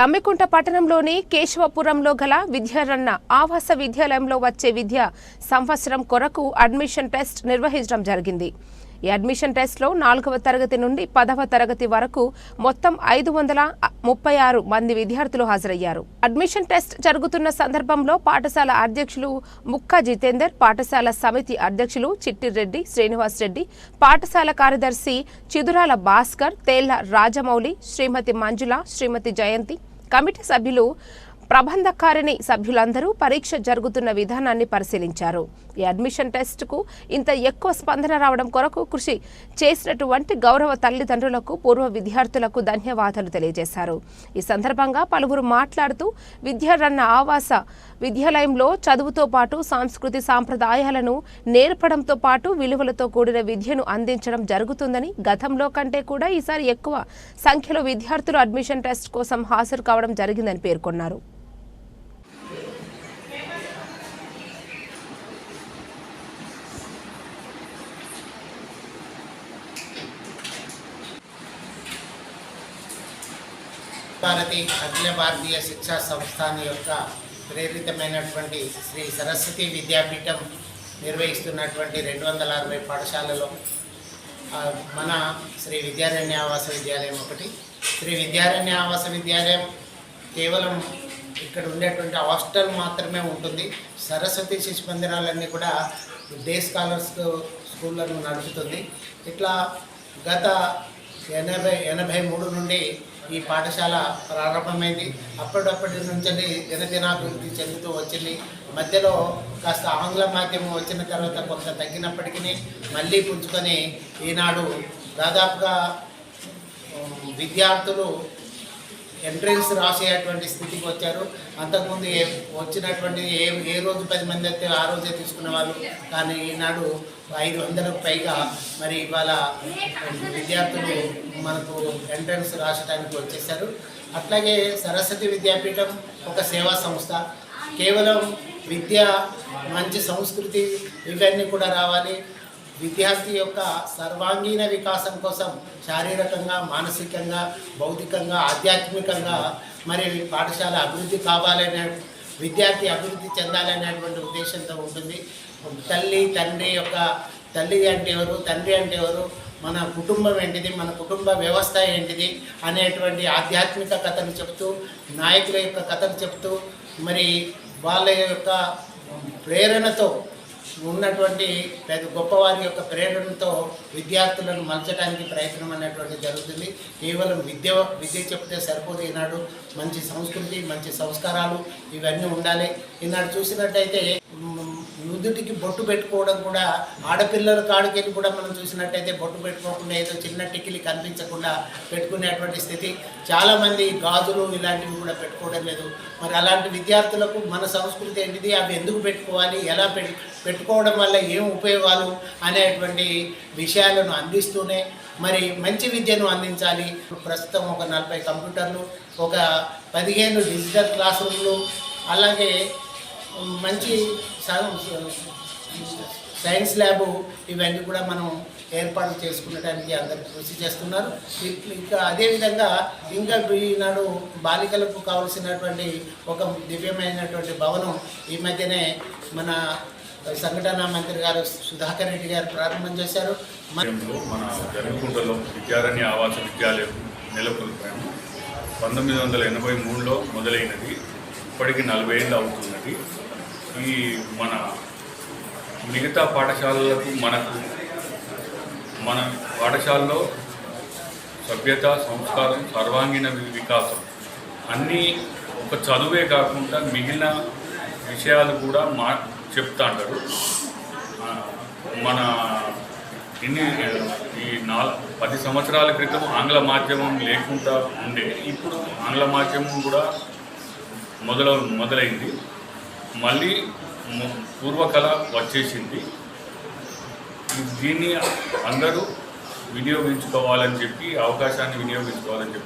జమ్మికుంట పట్టణంలోని కేశవపురంలో గల విద్యారన్న ఆవాస విద్యాలయంలో వచ్చే విద్య సంవత్సరం కొరకు అడ్మిషన్ టెస్ట్ నిర్వహించడం జరిగింది. ఈ అడ్మిషన్ టెస్ట్లో నాలుగవ తరగతి నుండి పదవ తరగతి వరకు మొత్తం ఐదు వందల ముప్పై ఆరు మంది విద్యార్థులు హాజరయ్యారు. అడ్మిషన్ టెస్ట్ జరుగుతున్న సందర్భంలో పాఠశాల అధ్యక్షులు ముక్కా జితేందర్ పాఠశాల సమితి అధ్యక్షులు చిట్టిరెడ్డి శ్రీనివాస్ రెడ్డి పాఠశాల కార్యదర్శి చిదురాల భాస్కర్ తేళ్ళ రాజమౌళి శ్రీమతి మంజుల శ్రీమతి జయంతి కమిటీ సభ్యులు ప్రబంధకారిణి సభ్యులందరూ పరీక్ష జరుగుతున్న విధానాన్ని పరిశీలించారు. ఈ అడ్మిషన్ టెస్టుకు ఇంత ఎక్కువ స్పందన రావడం కొరకు కృషి చేసినటువంటి గౌరవ తల్లిదండ్రులకు పూర్వ విద్యార్థులకు ధన్యవాదాలు తెలియజేశారు. ఈ సందర్భంగా పలువురు మాట్లాడుతూ విద్యారన్న ఆవాస విద్యాలయంలో చదువుతో పాటు సాంస్కృతి సాంప్రదాయాలను నేర్పడంతో పాటు విలువలతో కూడిన విద్యను అందించడం జరుగుతుందని గతంలో కంటే కూడా ఈసారి ఎక్కువ సంఖ్యలో విద్యార్థులు అడ్మిషన్ టెస్ట్ కోసం హాజరు కావడం జరిగిందని పేర్కొన్నారు. భారతి అఖిల భారతీయ శిక్షా సంస్థాన్ యొక్క ప్రేరితమైనటువంటి శ్రీ సరస్వతి విద్యాపీఠం నిర్వహిస్తున్నటువంటి రెండు వందల అరవై పాఠశాలలో మన శ్రీ విద్యారణ్య ఆవాస విద్యాలయం ఒకటి. శ్రీ విద్యారణ్య ఆవాస విద్యాలయం కేవలం ఇక్కడ ఉండేటువంటి హాస్టల్ మాత్రమే ఉంటుంది. సరస్వతి శిశు మందిరాలన్నీ కూడా డే స్కాలర్స్ స్కూళ్ళను నడుపుతుంది. ఇట్లా గత ఎనభై ఎనభై మూడు నుండి ఈ పాఠశాల ప్రారంభమైంది. అప్పటికప్పటి నుంచి దినదినాభివృద్ధి చెందుతూ వచ్చింది. మధ్యలో కాస్త ఆంగ్ల మాధ్యమం వచ్చిన తర్వాత కొంత తగ్గినప్పటికీ మళ్ళీ పుంజుకొని ఈనాడు దాదాపుగా విద్యార్థులు ఎంట్రన్స్ రాసేటువంటి స్థితికి వచ్చారు. అంతకుముందు ఏ వచ్చినటువంటి ఏ ఏ రోజు పది మంది అయితే ఆ రోజే తీసుకునేవారు కానీ ఈనాడు ఐదు వందలకు పైగా మరి ఇవాళ విద్యార్థులు మనకు ఎంట్రన్స్ రాసడానికి వచ్చేసారు అట్లాగే సరస్వతి విద్యాపీఠం ఒక సేవా సంస్థ. కేవలం విద్య మంచి సంస్కృతి ఇవన్నీ కూడా రావాలి. విద్యార్థి యొక్క సర్వాంగీణ వికాసం కోసం శారీరకంగా మానసికంగా భౌతికంగా ఆధ్యాత్మికంగా మరి పాఠశాల అభివృద్ధి కావాలనే విద్యార్థి అభివృద్ధి చెందాలనేటువంటి ఉద్దేశంతో ఉంటుంది. తల్లి తండ్రి యొక్క తల్లి అంటే ఎవరు తండ్రి అంటే ఎవరు మన కుటుంబం ఏంటిది మన కుటుంబ వ్యవస్థ ఏంటిది అనేటువంటి ఆధ్యాత్మిక కథలు చెప్తూ నాయకుల యొక్క కథలు చెప్తూ మరి వాళ్ళ యొక్క ప్రేరణతో ఉన్నటువంటి పెద్ద గొప్పవారి యొక్క ప్రేరణతో విద్యార్థులను మలచడానికి ప్రయత్నం అనేటువంటి జరుగుతుంది. కేవలం విద్య విద్య చెప్తే సరిపోదు ఈనాడు. మంచి సంస్కృతి మంచి సంస్కారాలు ఇవన్నీ ఉండాలి. ఈనాడు చూసినట్టయితే నుదుటికి బొట్టు పెట్టుకోవడం కూడా ఆడపిల్లల కాడికెళ్ళి కూడా మనం చూసినట్టయితే బొట్టు పెట్టుకోకుండా ఏదో చిన్న టిక్కిలి కనిపించకుండా పెట్టుకునేటువంటి స్థితి. చాలామంది గాజులు ఇలాంటివి కూడా పెట్టుకోవడం లేదు. మరి అలాంటి విద్యార్థులకు మన సంస్కృతి ఏంటిది? అవి ఎందుకు పెట్టుకోవాలి? ఎలా పెట్టు పెట్టుకోవడం వల్ల ఏం ఉపయోగాలు అనేటువంటి విషయాలను అందిస్తూనే మరి మంచి విద్యను అందించాలి. ప్రస్తుతం ఒక నలభై కంప్యూటర్లు ఒక పదిహేను డిజిటల్ క్లాస్ రూమ్లు అలాగే మంచి సైన్స్ ల్యాబు ఇవన్నీ కూడా మనం ఏర్పాటు చేసుకునేటానికి అందరు కృషి చేస్తున్నారు. ఇంకా అదేవిధంగా ఇంకా ఈనాడు బాలికలకు కావలసినటువంటి ఒక దివ్యమైనటువంటి భవనం ఈ మధ్యనే మన సంఘటన మంత్రి గారు సుధాకర్ రెడ్డి గారు ప్రారంభం చేశారు. మన మన జరుగుకుంటలో విద్యారణ్య ఆవాస విద్యాలయం నెలకొల్పాము. పంతొమ్మిది వందల ఎనభై మూడులో మొదలైనది. ఇప్పటికి నలభై ఏళ్ళు అవుతున్నది. ఈ మన మిగతా పాఠశాలలకు మనకు మన పాఠశాలలో సభ్యత సంస్కారం సర్వాంగీణ వికాసం అన్నీ ఒక చదువే కాకుండా మిగిలిన విషయాలు కూడా మా చెప్తా అంటారు. మన ఇన్ని ఈ నాలుగు పది సంవత్సరాల క్రితం ఆంగ్ల మాధ్యమం లేకుండా ఉండే ఇప్పుడు ఆంగ్ల మాధ్యమం కూడా మొదల మొదలైంది. మళ్ళీ పూర్వకళ వచ్చేసింది. దీన్ని అందరూ వినియోగించుకోవాలని చెప్పి అవకాశాన్ని వినియోగించుకోవాలని చెప్పి